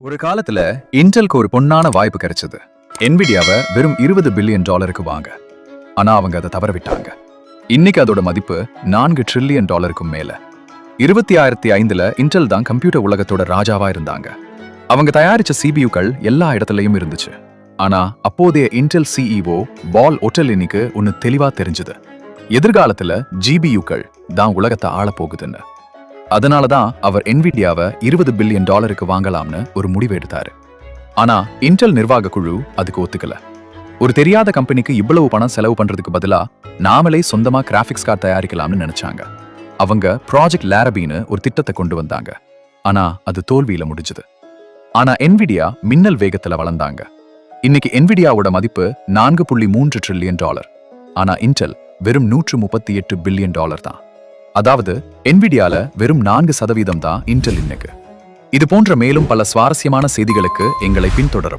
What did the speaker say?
ஒரு காலத்துல இன்டெல்க்கு ஒரு பொன்னான வாய்ப்பு கிடைச்சது. என்விடியாவை வெறும் இருபது பில்லியன் டாலருக்கு வாங்க. ஆனா அவங்க அதை தவற விட்டாங்க இன்னைக்கு அதோட மதிப்பு நான்கு ட்ரில்லியன் டாலருக்கும் மேல. இருபத்தி ஆயிரத்தி ஐந்துல இன்டெல் தான் கம்ப்யூட்டர் உலகத்தோட ராஜாவா இருந்தாங்க. அவங்க தயாரிச்ச சிபியுக்கள் எல்லா இடத்துலயும் இருந்துச்சு. ஆனா அப்போதைய இன்டெல் சிஇஓ பால் ஒட்டலினிக்கு ஒன்னு தெளிவா தெரிஞ்சது. எதிர்காலத்துல ஜிபியுக்கள் தான் உலகத்தை ஆளப் போகுதுன்னு அதனால தான் அவர் என்விடியாவை இருபது பில்லியன் டாலருக்கு வாங்கலாம்னு ஒரு முடிவு எடுத்தாரு. ஆனா இன்டெல் நிர்வாக குழு அதுக்கு ஒத்துக்கல. ஒரு தெரியாத கம்பெனிக்கு இவ்வளவு பணம் செலவு பண்றதுக்கு பதிலா நாமளே சொந்தமா கிராஃபிக்ஸ் கார்டு தயாரிக்கலாம்னு நினைச்சாங்க. அவங்க ப்ராஜெக்ட் லேரபின்னு ஒரு திட்டத்தை கொண்டு வந்தாங்க. ஆனா அது தோல்வியில முடிஞ்சது. ஆனா என்விடியா மின்னல் வேகத்துல வளர்ந்தாங்க. இன்னைக்கு என்விடியாவோட மதிப்பு நான்கு புள்ளி மூன்று ட்ரில்லியன் டாலர். ஆனா இன்டெல் வெறும் நூற்று முப்பத்தி எட்டு பில்லியன் டாலர் தான். அதாவது என்விடியால வெறும் நான்கு சதவீதம் தான் இன்டெல் இன்னைக்கு இது போன்ற மேலும் பல சுவாரஸ்யமான செய்திகளுக்கு எங்களை பின்தொடரவும்.